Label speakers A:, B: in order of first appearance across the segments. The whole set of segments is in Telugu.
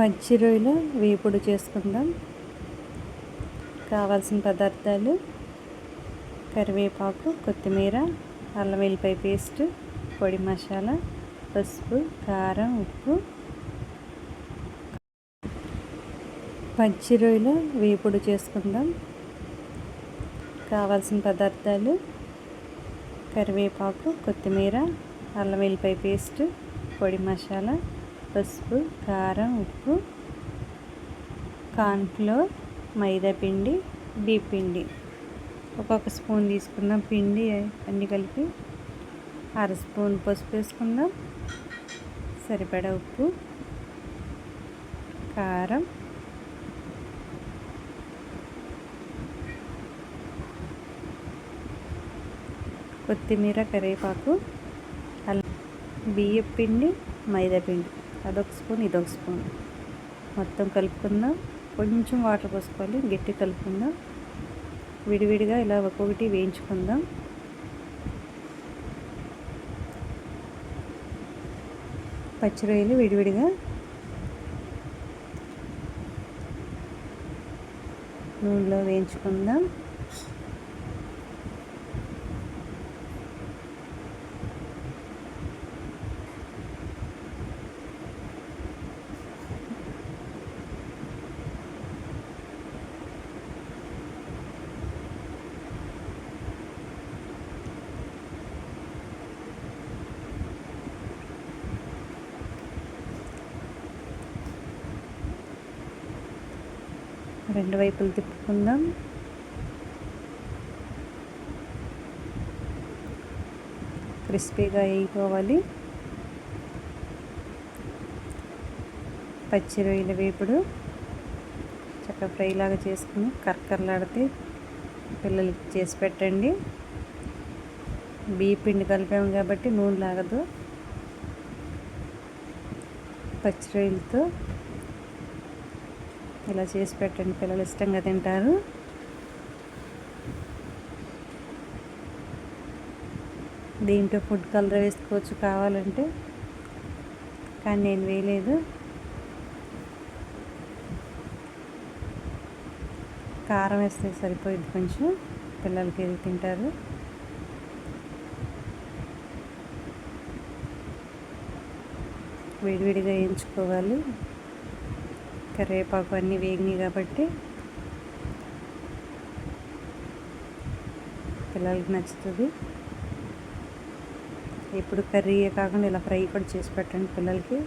A: పచ్చి రొయ్యలు వేపుడు చేసుకుందాం. కావాల్సిన పదార్థాలు కరివేపాకు కొత్తిమీర అల్లం వెల్లిపాయ పేస్ట్ పొడి మసాలా పసుపు కారం ఉప్పు. పచ్చి రొయ్యలు వేపుడు చేసుకుందాం. కావాల్సిన పదార్థాలు కరివేపాకు కొత్తిమీర అల్లం వెల్లిపాయ పేస్ట్ పొడి మసాలా పసుపు కారం ఉప్పు కార్న్ఫ్లోర్ మైదా పిండి పిండి. ఒక్కొక్క స్పూన్ తీసుకుందాం. పిండి అన్నీ కలిపి అర స్పూన్ పసుపు వేసుకుందాం. సరిపడా ఉప్పు కారం కొత్తిమీర కరివేపాకు అల్లం బియ్యం పిండి మైదా పిండి. అదొక స్పూన్ ఇదొక స్పూన్. మొత్తం కలుపుకుందాం. కొంచెం వాటర్ పోసుకోవాలి. గట్టి కలుపుకుందాం. విడివిడిగా ఇలా ఒక్కొక్కటి వేయించుకుందాం. పచ్చిరొయ్యలు విడివిడిగా. నూనెలో వేయించుకుందాం. రెండు వైపులు తిప్పుకుందాం. క్రిస్పీగా వేయిపోవాలి. పచ్చి రొయ్యల వేపుడు. చక్కగా ఫ్రై లాగా చేసుకుని కర్కర్లాడితే పిల్లలకి చేసి పెట్టండి. బియ్య పిండి కలిపాము కాబట్టి నూనె లాగదు. పచ్చి రొయ్యలతో ఇలా చేసి పెట్టండి. పిల్లలు ఇష్టంగా తింటారు. దీంట్లో ఫుడ్ కలర్ వేసుకోవచ్చు కావాలంటే కానీ నేను వేయలేదు. కారం వేస్తే సరిపోయింది కొంచెం. పిల్లలకి ఇది తింటారు. విడివిడిగా వేయించుకోవాలి. కరివేపాకు అన్నీ వేగినాయి కాబట్టి పిల్లలకి నచ్చుతుంది. ఇప్పుడు కర్రీ కాకుండా ఇలా ఫ్రై కూడా చేసి పెట్టండి పిల్లలకి.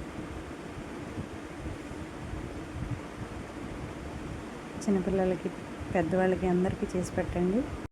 A: చిన్నపిల్లలకి పెద్దవాళ్ళకి అందరికీ చేసి పెట్టండి.